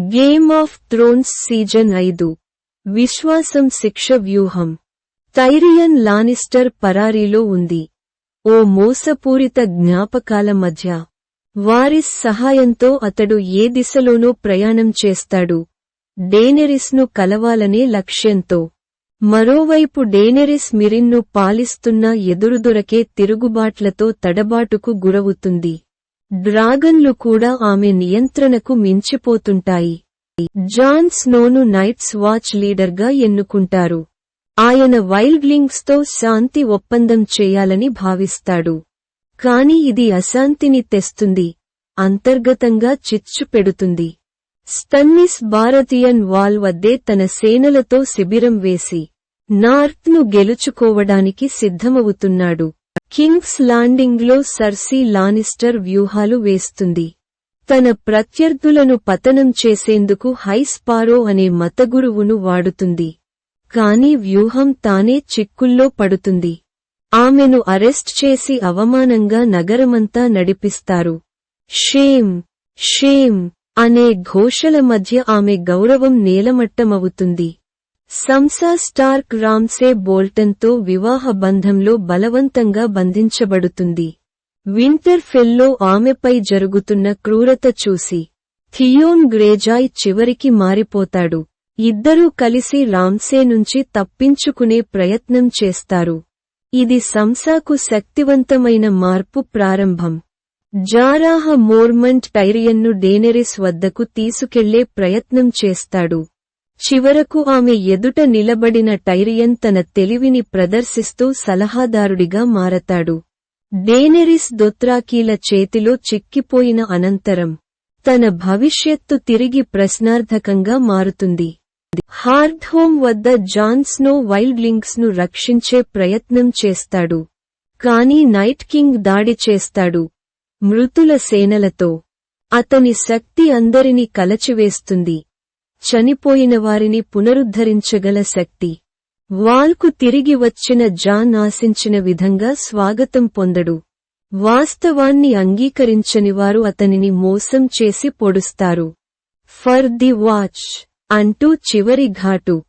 Game of Thrones season ఐదు. విశ్వాసం శిక్ష వ్యూహం. టైరియన్ లానిస్టర్ పరారీలో ఉంది. ఓ మోసపూరిత జ్ఞాపకాల మధ్య. వారిస్ సహాయంతో అతడు ఏ దిశలోనో ప్రయాణం చేస్తాడు. డేనెరిస్ను కలవాలనే లక్ష్యంతో. మరోవైపు డేనెరిస్ మిరిన్ను పాలిస్తున్న ఎదురుదొరకే తిరుగుబాట్లతో తడబాటుకు గురవుతుంది. డ్రాగన్లు కూడా ఆమె నియంత్రణకు మించిపోతుంటాయి. జాన్ స్నోను నైట్స్ వాచ్ లీడర్గా ఎన్నుకుంటారు. ఆయన వైల్డ్లింగ్స్తో శాంతి ఒప్పందం చేయాలని భావిస్తాడు. కాని ఇది అశాంతిని తెస్తుంది. అంతర్గతంగా చిచ్చు పెడుతుంది. స్టన్నిస్ భారతీయన్ వాల్ వద్దే తన సేనలతో శిబిరం వేసి నార్త్ను గెలుచుకోవడానికి సిద్ధమవుతున్నాడు. కింగ్స్ ల్యాండింగ్లో సర్సీ లానిస్టర్ వ్యూహాలు వేస్తుంది. తన ప్రత్యర్థులను పతనం చేసేందుకు హైస్పారో అనే మతగురువును వాడుతుంది. కాని వ్యూహం తానే చిక్కుల్లో పడుతుంది. ఆమెను అరెస్ట్ చేసి అవమానంగా నగరమంతా నడిపిస్తారు. షేమ్ షేమ్ అనే ఘోషల మధ్య ఆమె గౌరవం నేలమట్టమవుతుంది. సంసా స్టార్క్ రామ్సే బోల్టన్తో వివాహ బంధంలో బలవంతంగా బంధించబడుతుంది. వింటర్ ఫెల్లో ఆమెపై జరుగుతున్న క్రూరత చూసి థియోన్ గ్రేజాయ్ చివరికి మారిపోతాడు. ఇద్దరూ కలిసి రామ్సే నుంచి తప్పించుకునే ప్రయత్నం చేస్తారు. ఇది సంసాకు శక్తివంతమైన మార్పు ప్రారంభం. జారాహ మోర్మంట్ టైరియన్ను డేనెరిస్ వద్దకు తీసుకెళ్ళే ప్రయత్నం చేస్తాడు. చివరకు ఆమె ఎదుట నిలబడిన టైరియన్ తన తెలివిని ప్రదర్శిస్తూ సలహాదారుడిగా మారతాడు. డేనెరిస్ దొత్రాకీల చేతిలో చిక్కిపోయిన అనంతరం తన భవిష్యత్తు తిరిగి ప్రశ్నార్థకంగా మారుతుంది. హార్డ్హోమ్ వద్ద జాన్ స్నో వైల్డ్లింగ్స్ను రక్షించే ప్రయత్నం చేస్తాడు. కాని నైట్ కింగ్ దాడి చేస్తాడు. మృతుల సేనలతో. అతని శక్తి అందరినీ కలచివేస్తుంది. చనిపోయిన వారిని పునరుద్ధరించగల శక్తి. వాల్కు తిరిగి వచ్చిన జాన్ ఆశించిన విధంగా స్వాగతం పొందడు. వాస్తవాన్ని అంగీకరించని వారు అతనిని మోసం చేసి పొడుస్తారు. ఫర్ ది వాచ్ అంటూ చివరి ఘాటు.